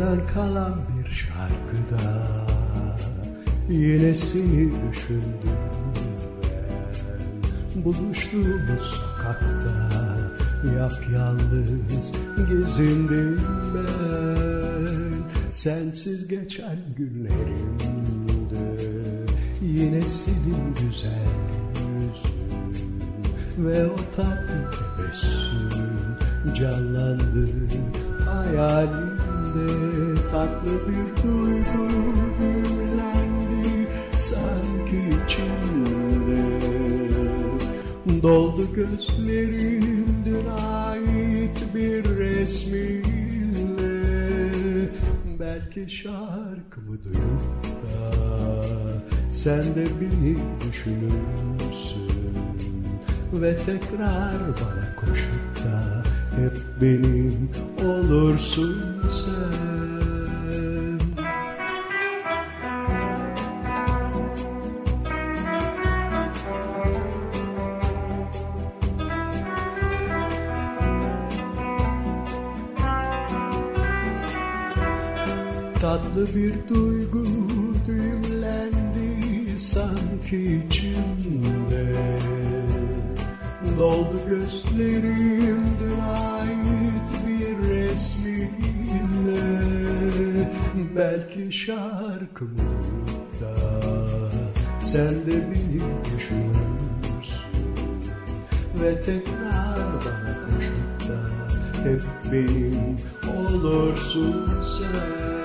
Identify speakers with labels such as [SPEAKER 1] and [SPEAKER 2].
[SPEAKER 1] Yarından kalan bir şarkıda Yine seni düşündüm ben. Buluştuğumuz sokakta Yapyalnız gezindim ben. Sensiz geçen günlerimde Yine senin güzel yüzün Ve o tatlı tebessüm Canlandı hayalimde Tatlı bir duygu güllendi Sanki içimde. Doldu gözlerim dün ait bir resminle Belki şarkımı duyup da Sen de beni düşünürsün. Ve tekrar bana koşup da Hep benim olursun sen. Tatlı bir duygu düğümlendi sanki içimde Doldu gözlerim dün ait bir resminle. Belki şarkımı duyup da sen de beni düşünürsün Ve tekrar bana koşup da hep benim olursun sen